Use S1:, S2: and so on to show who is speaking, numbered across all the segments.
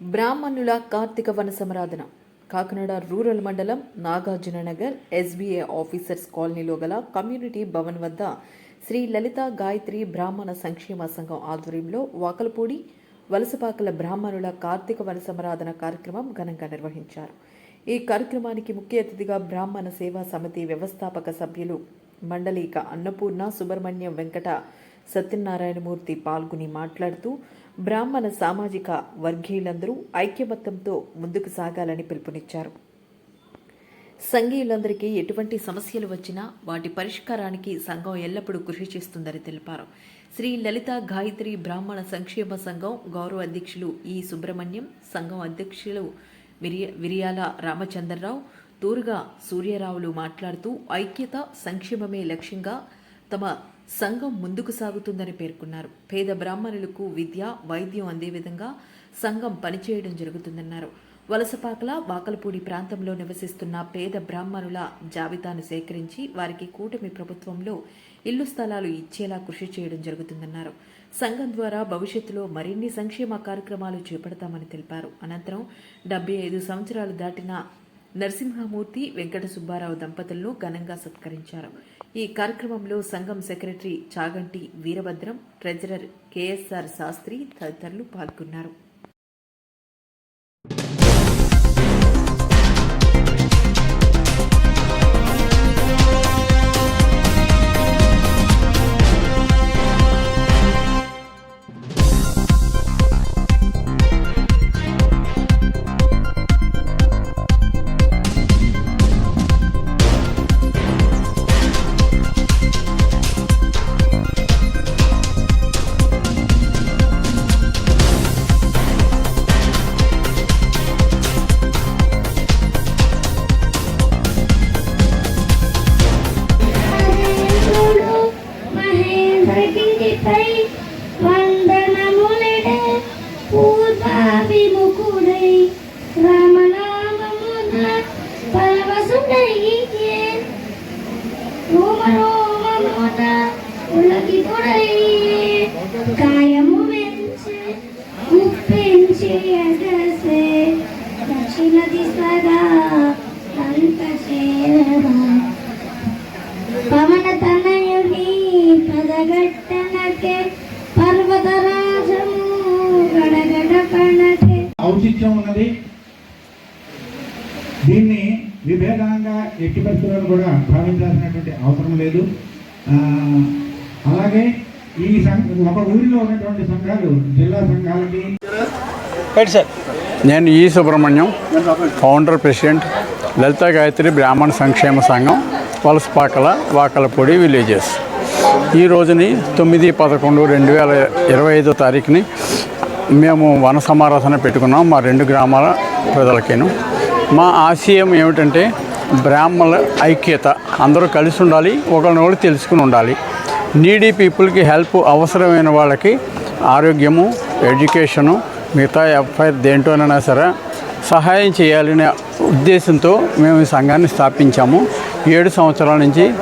S1: బ్రాహ్మణుల కార్తీక వన సమరాధన. కాకినాడ రూరల్ మండలం నాగార్జున నగర్ ఎస్బీఐ ఆఫీసర్స్ కాలనీలో గల కమ్యూనిటీ భవన్ వద్ద శ్రీ లలిత గాయత్రి బ్రాహ్మణ సంక్షేమ సంఘం ఆధ్వర్యంలో వాకలపూడి వలసపాకల బ్రాహ్మణుల కార్తీక వనసమరాధన కార్యక్రమం ఘనంగా నిర్వహించారు. ఈ కార్యక్రమానికి ముఖ్య అతిథిగా బ్రాహ్మణ సేవా సమితి వ్యవస్థాపక సభ్యులు మండలిక అన్నపూర్ణ సుబ్రహ్మణ్యం వెంకట సత్యనారాయణమూర్తి పాల్గొని మాట్లాడుతూ బ్రాహ్మణ సామాజిక వర్గీయులందరూ ఐక్యమత్యంతో ముందుకు సాగాలని పిలుపునిచ్చారు. సంఘీయులందరికీ ఎటువంటి సమస్యలు వచ్చినా వాటి పరిష్కారానికి సంఘం ఎల్లప్పుడూ కృషి చేస్తుందని తెలిపారు. శ్రీ లలిత గాయత్రి బ్రాహ్మణ సంక్షేమ సంఘం గౌరవ అధ్యక్షులు ఈ సుబ్రహ్మణ్యం సంఘం అధ్యక్షులు విరియ విరియాల రామచంద్రరావు తూరుగా సూర్యరావులు మాట్లాడుతూ ఐక్యత సంక్షేమమే లక్ష్యంగా తమ సంఘం ముందుకు సాగుతుందని పేర్కొన్నారు. పేద బ్రాహ్మణులకు విద్య వైద్యం అందే విధంగా సంఘం పనిచేయడం జరుగుతుందన్నారు. వలసపాకల వాకలపూడి ప్రాంతంలో నివసిస్తున్న పేద బ్రాహ్మణుల జాబితాను సేకరించి వారికి కూటమి ప్రభుత్వంలో ఇల్లు స్థలాలు ఇచ్చేలా కృషి చేయడం జరుగుతుందన్నారు. సంఘం ద్వారా భవిష్యత్తులో మరిన్ని సంక్షేమ కార్యక్రమాలు చేపడతామని తెలిపారు. అనంతరం డెబ్బై ఐదు సంవత్సరాలు దాటిన నరసింహమూర్తి వెంకట సుబ్బారావు దంపతులను ఘనంగా సత్కరించారు. ఈ కార్యక్రమంలో సంఘం secretary Chaganti Veerabhadram treasurer KSR Sastry తదితరులు పాల్గొన్నారు.
S2: baby, baby.
S3: ఔచిత్యం ఉన్నది. దీన్ని విభేదంగా ఎట్టి పరిస్థితులను కూడా భావించాల్సినటువంటి అవసరం లేదు. ఆ, అలాగే ఈ ఒక ఊరిలో ఉన్నటువంటి సంఘాలు జిల్లా సంఘాలకి
S4: నేను ఈ సుబ్రహ్మణ్యం ఫౌండర్ ప్రెసిడెంట్ లలిత గాయత్రి బ్రాహ్మణ సంక్షేమ సంఘం వలసపాకల వాకలపూడి విలేజెస్ ఈ రోజుని తొమ్మిది పదకొండు రెండు వేల ఇరవై ఐదో తారీఖుని మేము వన సమారాధన పెట్టుకున్నాం మా రెండు గ్రామాల ప్రజలకేను. మా ఆశయం ఏమిటంటే బ్రాహ్మణ ఐక్యత. అందరూ కలిసి ఉండాలి ఒకరినొకరు తెలుసుకుని ఉండాలి. నీడీ పీపుల్కి హెల్ప్ అవసరమైన వాళ్ళకి ఆరోగ్యము ఎడ్యుకేషను మిగతా ఎఫ్ఐఆర్ దేంటోనైనా సరే సహాయం చేయాలనే ఉద్దేశంతో మేము ఈ సంఘాన్ని స్థాపించాము. ఏడు సంవత్సరాల నుంచి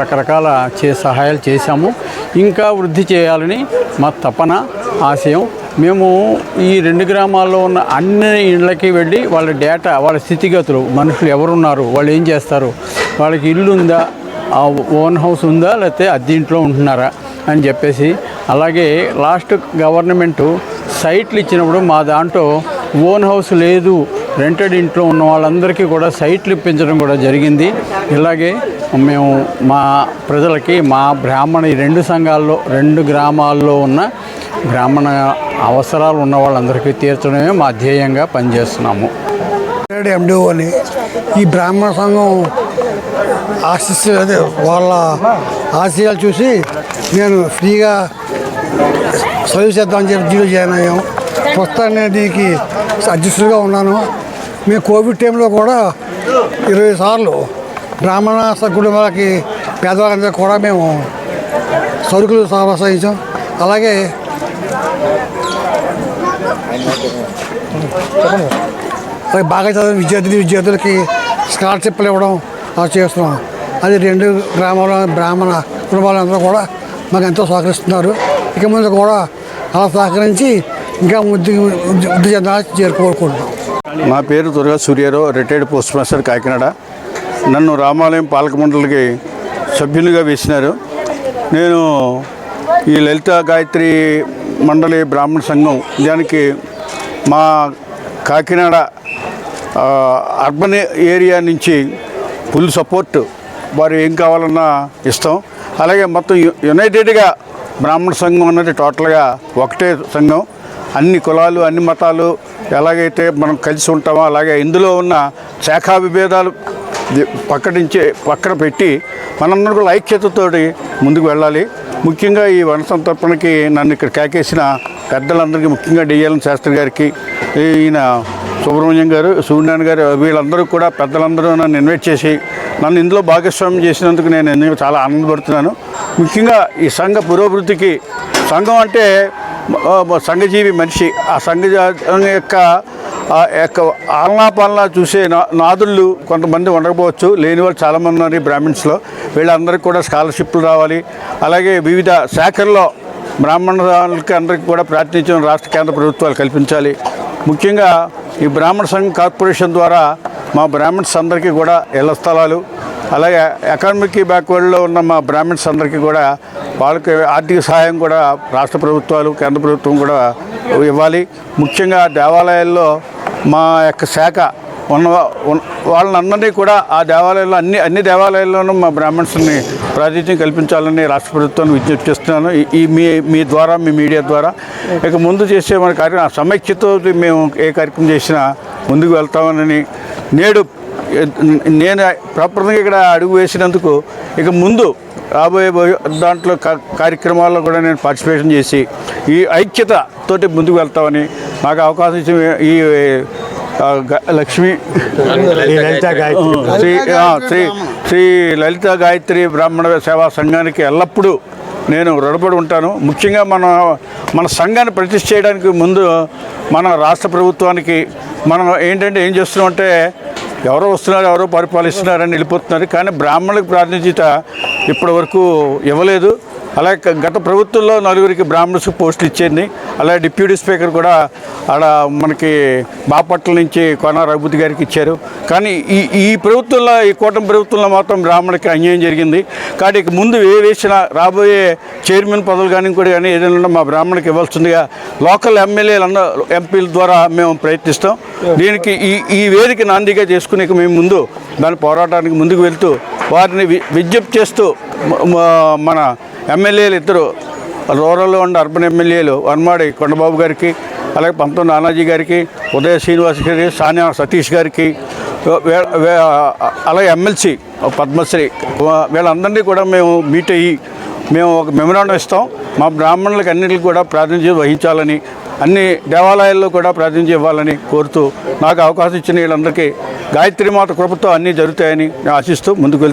S4: రకరకాల చే సహాయాలు చేశాము. ఇంకా వృద్ధి చేయాలని మా తపన ఆశయం మేము ఈ రెండు గ్రామాల్లో ఉన్న అన్ని ఇళ్ళకి వెళ్ళి వాళ్ళ డేటా వాళ్ళ స్థితిగతులు మనుషులు ఎవరున్నారు వాళ్ళు ఏం చేస్తారు వాళ్ళకి ఇల్లు ఉందా ఆ ఓన్ హౌస్ ఉందా లేకపోతే అద్దెంట్లో ఉంటున్నారా అని చెప్పేసి అలాగే లాస్ట్ గవర్నమెంటు సైట్లు ఇచ్చినప్పుడు మా దాంట్లో ఓన్ హౌస్ లేదు రెంటెడ్ ఇంట్లో ఉన్న వాళ్ళందరికీ కూడా సైట్లు ఇప్పించడం కూడా జరిగింది. ఇలాగే మేము మా ప్రజలకి మా బ్రాహ్మణ ఈ రెండు సంఘాల్లో రెండు గ్రామాల్లో ఉన్న బ్రాహ్మణ అవసరాలు ఉన్న వాళ్ళందరికీ తీర్చడమే మా ధ్యేయంగా పనిచేస్తున్నాము.
S5: ఎండిఓని ఈ బ్రాహ్మణ సంఘం ఆశిస్సు అదే వాళ్ళ ఆశయాలు చూసి నేను ఫ్రీగా సర్వీస్ చేద్దామని చెప్పి జీరో జాయిన్ అయ్యాం. ప్రస్తుతాన్ని దీనికి అధ్యక్షుడిగా ఉన్నాను. మేము కోవిడ్ టైంలో కూడా ఇరవై సార్లు బ్రాహ్మణ స- కుటుంబాలకి పేదవాళ్ళందరూ కూడా మేము సరుకులు సహసాయించాం అలాగే చెప్పండి బాగా చదివిన విద్యార్థి విద్యార్థులకి స్కాలర్షిప్లు ఇవ్వడం అలా చేస్తున్నాం. అది రెండు గ్రామాల బ్రాహ్మణ కుటుంబాలందరూ కూడా మాకు ఎంతో సహకరిస్తున్నారు. ఇక ముందు కూడా అలా సహకరించి ఇంకా వృద్ధి వృద్ధి చెందాలని చేరుకోరుకుంటున్నాం
S6: నా పేరు Durga Suryarao retired post master Kakinada. నన్ను రామాలయం పాలక మండలికి సభ్యునిగా వేసినారు. నేను ఈ లలిత గాయత్రి మండలి బ్రాహ్మణ సంఘం దానికి మా కాకినాడ అర్బన్ ఏరియా నుంచి ఫుల్ సపోర్ట్ వారు ఏం కావాలన్నా ఇస్తాం. అలాగే మొత్తం యునైటెడ్గా బ్రాహ్మణ సంఘం అన్నది టోటల్గా ఒకటే సంఘం. అన్ని కులాలు అన్ని మతాలు ఎలాగైతే మనం కలిసి ఉంటామో అలాగే ఇందులో ఉన్న శాఖా విభేదాలు పక్కడించే పక్కన పెట్టి మనందరం కూడా ఐక్యతతోటి ముందుకు వెళ్ళాలి. ముఖ్యంగా ఈ వన సంతర్పణకి నన్ను ఇక్కడ కేకేసిన పెద్దలందరికీ ముఖ్యంగా డిఎల్ఎన్ శాస్త్రి గారికి ఈయన సుబ్రహ్మణ్యం గారు సూర్యనారాయణ గారు వీళ్ళందరూ కూడా పెద్దలందరూ నన్ను ఇన్వైట్ చేసి నన్ను ఇందులో భాగస్వామ్యం చేసినందుకు నేను చాలా ఆనందపడుతున్నాను. ముఖ్యంగా ఈ సంఘ పురోభివృద్ధికి సంఘం అంటే సంఘజీవి మనిషి. ఆ సంఘ యొక్క ఆ యొక్క ఆలనా పాలన చూసే నా నాదుళ్ళు కొంతమంది ఉండకపోవచ్చు. లేని వాళ్ళు చాలామంది ఉన్నారు ఈ బ్రాహ్మిన్స్లో. వీళ్ళందరికీ కూడా స్కాలర్షిప్లు రావాలి. అలాగే వివిధ శాఖల్లో బ్రాహ్మణులకి అందరికీ కూడా ప్రాతినిధ్యం రాష్ట్ర కేంద్ర ప్రభుత్వాలు కల్పించాలి. ముఖ్యంగా ఈ బ్రాహ్మణ సంఘ కార్పొరేషన్ ద్వారా మా బ్రాహ్మణ్స్ అందరికీ కూడా ఇళ్ళ స్థలాలు అలాగే ఎకానమిక్ బ్యాక్వర్డ్లో ఉన్న మా బ్రాహ్మణ్స్ అందరికీ కూడా వాళ్ళకి ఆర్థిక సహాయం కూడా రాష్ట్ర ప్రభుత్వాలు కేంద్ర ప్రభుత్వం కూడా ఇవ్వాలి. ముఖ్యంగా దేవాలయాల్లో మా యొక్క శాఖ ఉన్న వాళ్ళందరినీ కూడా ఆ దేవాలయాల్లో అన్ని అన్ని దేవాలయాల్లోనూ మా బ్రాహ్మణ్స్ని ప్రాతినిధ్యం కల్పించాలని రాష్ట్ర ప్రభుత్వాన్ని విజ్ఞప్తి చేస్తున్నాను. ఈ- మీ మీ ద్వారా మీ మీడియా ద్వారా. ఇక ముందు చేసే మన కార్యక్రమం సమైక్యతో మేము ఏ కార్యక్రమం చేసినా ముందుకు వెళ్తామని నేడు నేను ప్రాపర్గా ఇక్కడ అడుగు వేసినందుకు ఇక ముందు రాబోయే దాంట్లో కార్యక్రమాల్లో కూడా నేను పార్టిసిపేషన్ చేసి ఈ ఐక్యత తోటి ముందుకు వెళ్తామని నాకు అవకాశం ఇచ్చిన ఈ లక్ష్మి. శ్రీ శ్రీ శ్రీ లలిత గాయత్రి బ్రాహ్మణ సేవా సంఘానికి ఎల్లప్పుడూ నేను రుణపడి ఉంటాను. ముఖ్యంగా మన మన సంఘాన్ని ప్రతిష్ఠ చేయడానికి ముందు మన రాష్ట్ర ప్రభుత్వానికి మనం ఏంటంటే ఏం చేస్తున్నామంటే ఎవరో వస్తున్నారు ఎవరో పరిపాలిస్తున్నారని వెళ్ళిపోతున్నారు. కానీ బ్రాహ్మణులకు ప్రాతినిధ్యత ఇప్పటి వరకు ఇవ్వలేదు. అలాగే గత ప్రభుత్వంలో నలుగురికి బ్రాహ్మణ్స్కి పోస్టులు ఇచ్చింది అలాగే డిప్యూటీ స్పీకర్ కూడా ఆడ మనకి బాపట్ల నుంచి కోన రఘుపతి గారికి ఇచ్చారు. కానీ ఈ ఈ ప్రభుత్వంలో ఈ కూటమి ప్రభుత్వంలో మాత్రం బ్రాహ్మణులకి అన్యాయం జరిగింది. కానీ ముందు ఏ వేసిన రాబోయే చైర్మన్ పదవులు కానీ కూడా కానీ ఏదైనా మా బ్రాహ్మణులకు ఇవ్వాల్సిందిగా లోకల్ ఎమ్మెల్యేలు ఎంపీల ద్వారా మేము ప్రయత్నిస్తాం. దీనికి ఈ ఈ వేదిక నాందిగా చేసుకునే మేము ముందు దాని పోరాటానికి ముందుకు వెళ్తూ వారిని వి- విజ్ఞప్తి చేస్తూ మన ఎమ్మెల్యేలు ఇద్దరు. రూరల్ ఉండే అర్బన్ ఎమ్మెల్యేలు వన్మాడి కొండబాబు గారికి అలాగే పంతం నానాజీ గారికి ఉదయ శ్రీనివాస్ గారి సానియా సతీష్ గారికి అలాగే ఎమ్మెల్సీ పద్మశ్రీ వీళ్ళందరినీ కూడా మేము మీట్ అయ్యి మేము ఒక మెమరాండం ఇస్తాం. మా బ్రాహ్మణులకు అన్నింటికి కూడా ప్రాతినిధ్యం వహించాలని అన్ని దేవాలయాల్లో కూడా ప్రాతినిధ్యం ఇవ్వాలని కోరుతూ నాకు అవకాశం ఇచ్చిన వీళ్ళందరికీ గాయత్రి మాత కృపతో అన్నీ జరుగుతాయని ఆశిస్తూ ముందుకు